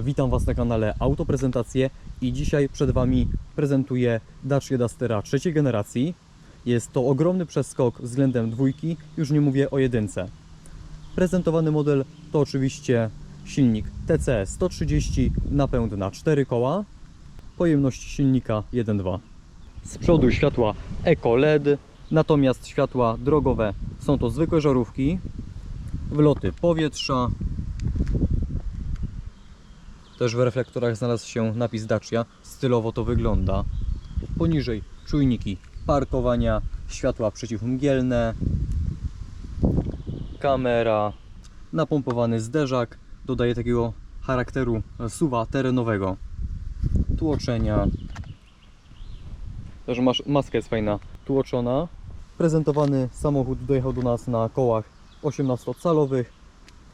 Witam Was na kanale Autoprezentacje i dzisiaj przed Wami prezentuję Dacia Dustera trzeciej generacji. Jest to ogromny przeskok względem dwójki, już nie mówię o jedynce. Prezentowany model to oczywiście silnik TCE 130, napęd na 4 koła, pojemność silnika 1.2. Z przodu światła Eco LED, natomiast światła drogowe są to zwykłe żarówki, wloty powietrza, też w reflektorach znalazł się napis Dacia. Stylowo to wygląda. Poniżej czujniki parkowania, światła przeciwmgielne, kamera, napompowany zderzak. Dodaje takiego charakteru suwa terenowego. Tłoczenia. Też masz, maska jest fajna, tłoczona. Prezentowany samochód dojechał do nas na kołach 18-calowych,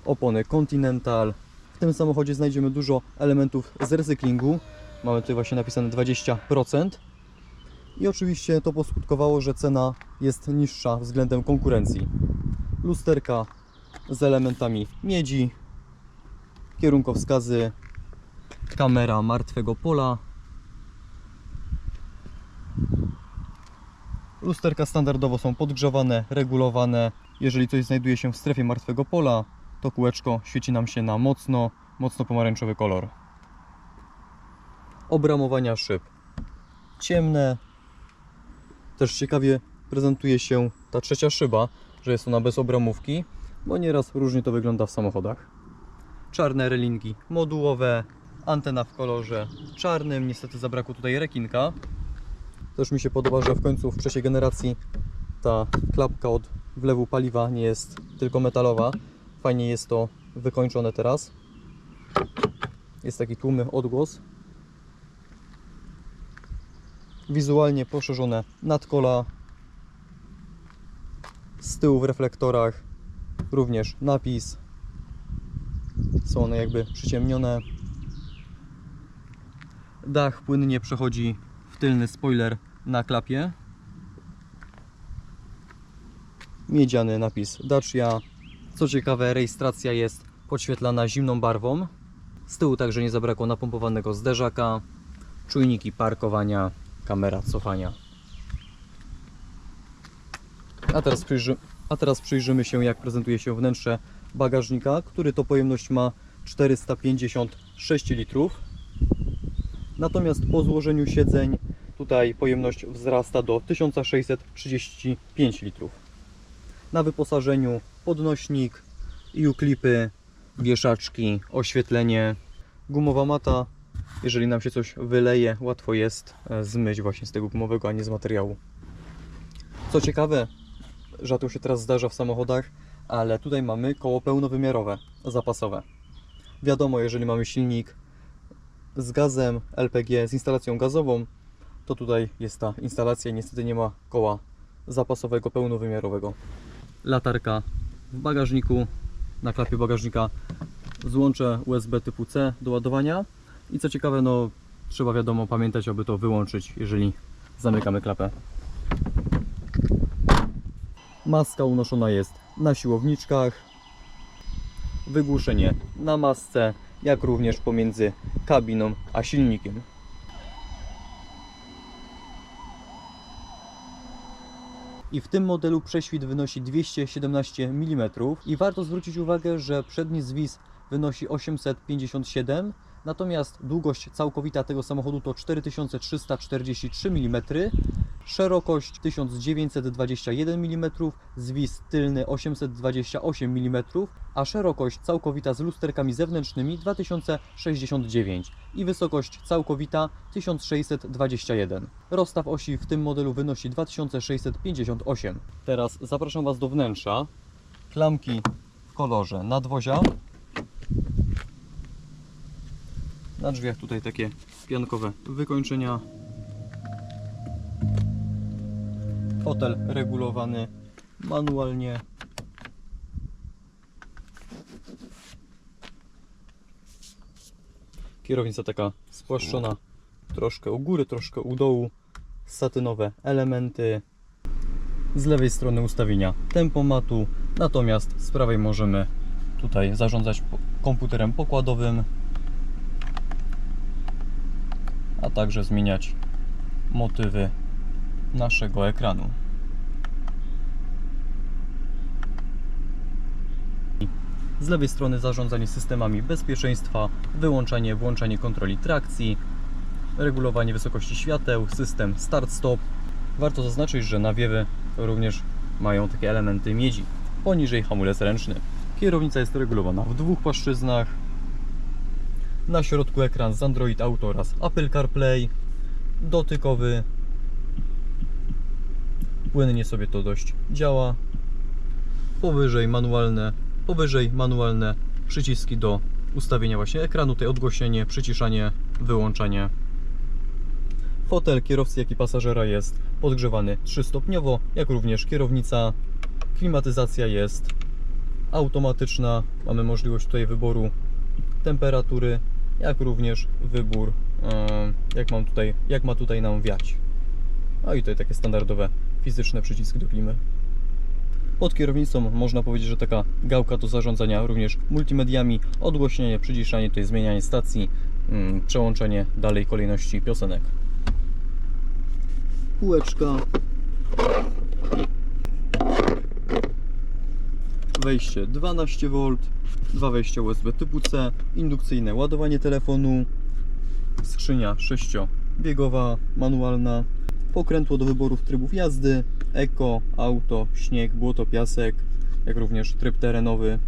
opony Continental, w tym samochodzie znajdziemy dużo elementów z recyklingu. Mamy tutaj właśnie napisane 20%. I oczywiście to poskutkowało, że cena jest niższa względem konkurencji. Lusterka z elementami miedzi, kierunkowskazy, kamera martwego pola. Lusterka standardowo są podgrzewane, regulowane. Jeżeli coś znajduje się w strefie martwego pola, to kółeczko świeci nam się na mocno, mocno pomarańczowy kolor. Obramowania szyb ciemne. Też ciekawie prezentuje się ta trzecia szyba, że jest ona bez obramówki, bo nieraz różnie to wygląda w samochodach. Czarne relingi modułowe, antena w kolorze czarnym, niestety zabrakło tutaj rekinka. Też mi się podoba, że w końcu w trzeciej generacji ta klapka od wlewu paliwa nie jest tylko metalowa, Fajnie jest to wykończone teraz. Jest taki tłumy odgłos. Wizualnie poszerzone nadkola. Z tyłu w reflektorach również napis. Są one jakby przyciemnione. Dach płynnie przechodzi w tylny spoiler na klapie. Miedziany napis Dacia co ciekawe, rejestracja jest podświetlana zimną barwą. Z tyłu także nie zabrakło napompowanego zderzaka, czujniki parkowania, kamera cofania. A teraz, przyjrzy, a teraz przyjrzymy się, jak prezentuje się wnętrze bagażnika, który to pojemność ma 456 litrów. Natomiast po złożeniu siedzeń tutaj pojemność wzrasta do 1635 litrów. Na wyposażeniu podnośnik, U-klipy, wieszaczki, oświetlenie, gumowa mata. Jeżeli nam się coś wyleje, łatwo jest e, zmyć właśnie z tego gumowego, a nie z materiału. Co ciekawe, rzadko się teraz zdarza w samochodach, ale tutaj mamy koło pełnowymiarowe, zapasowe. Wiadomo, jeżeli mamy silnik z gazem LPG, z instalacją gazową, to tutaj jest ta instalacja, niestety nie ma koła zapasowego pełnowymiarowego. Latarka w bagażniku, na klapie bagażnika złącze USB typu C do ładowania i co ciekawe, no trzeba wiadomo pamiętać, aby to wyłączyć, jeżeli zamykamy klapę. Maska unoszona jest na siłowniczkach, wygłuszenie na masce, jak również pomiędzy kabiną a silnikiem. I w tym modelu prześwit wynosi 217 mm i warto zwrócić uwagę, że przedni zwis wynosi 857 natomiast długość całkowita tego samochodu to 4343 mm, szerokość 1921 mm, zwis tylny 828 mm, a szerokość całkowita z lusterkami zewnętrznymi 2069 i wysokość całkowita 1621. Rozstaw osi w tym modelu wynosi 2658. Teraz zapraszam Was do wnętrza. Klamki w kolorze nadwozia. Na drzwiach tutaj takie piankowe wykończenia. Fotel regulowany manualnie. Kierownica taka spłaszczona troszkę u góry, troszkę u dołu. Satynowe elementy. Z lewej strony ustawienia tempomatu, natomiast z prawej możemy tutaj zarządzać komputerem pokładowym także zmieniać motywy naszego ekranu. Z lewej strony zarządzanie systemami bezpieczeństwa, wyłączanie, włączanie kontroli trakcji, regulowanie wysokości świateł, system start-stop. Warto zaznaczyć, że nawiewy również mają takie elementy miedzi. Poniżej hamulec ręczny. Kierownica jest regulowana w dwóch płaszczyznach. Na środku ekran z Android Auto oraz Apple CarPlay. Dotykowy. Płynnie sobie to dość działa. Powyżej manualne, powyżej manualne przyciski do ustawienia właśnie ekranu, tutaj odgłośnienie, przyciszanie, wyłączanie. Fotel kierowcy, jak i pasażera jest podgrzewany trzystopniowo, jak również kierownica. Klimatyzacja jest automatyczna. Mamy możliwość tutaj wyboru temperatury, jak również wybór, jak, mam tutaj, jak ma tutaj nam wiać. No i tutaj takie standardowe fizyczne przyciski do klimy. Pod kierownicą można powiedzieć, że taka gałka do zarządzania również multimediami, odgłośnienie, przyciszanie, tutaj zmienianie stacji, mm, przełączenie dalej kolejności piosenek. Półeczka. Wejście 12V, dwa wejścia USB typu C, indukcyjne ładowanie telefonu, skrzynia sześciobiegowa, manualna, pokrętło do wyborów trybów jazdy, eko, auto, śnieg, błoto, piasek, jak również tryb terenowy,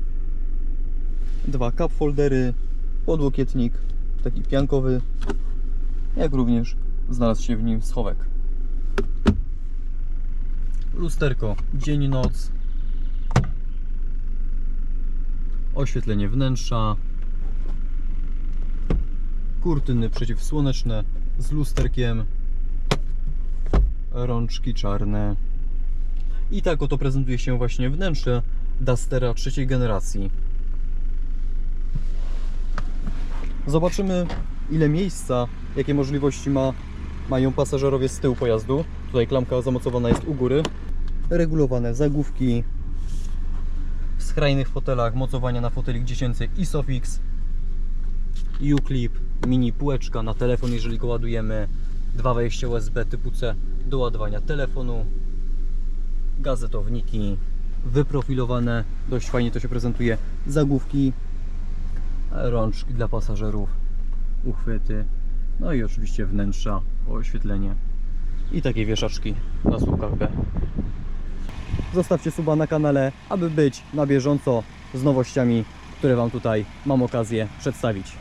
dwa cup foldery, podłokietnik, taki piankowy, jak również znalazł się w nim schowek. Lusterko dzień-noc, oświetlenie wnętrza, kurtyny przeciwsłoneczne z lusterkiem, rączki czarne. I tak oto prezentuje się właśnie wnętrze Dustera trzeciej generacji. Zobaczymy ile miejsca, jakie możliwości ma, mają pasażerowie z tyłu pojazdu. Tutaj klamka zamocowana jest u góry. Regulowane zagłówki. W skrajnych fotelach mocowania na fotelik dziecięcy Isofix. U-clip, mini półeczka na telefon, jeżeli go ładujemy. Dwa wejścia USB typu C do ładowania telefonu. Gazetowniki wyprofilowane, dość fajnie to się prezentuje. Zagłówki, rączki dla pasażerów, uchwyty, no i oczywiście wnętrza, oświetlenie i takie wieszaczki na słupkach B. Zostawcie suba na kanale, aby być na bieżąco z nowościami, które Wam tutaj mam okazję przedstawić.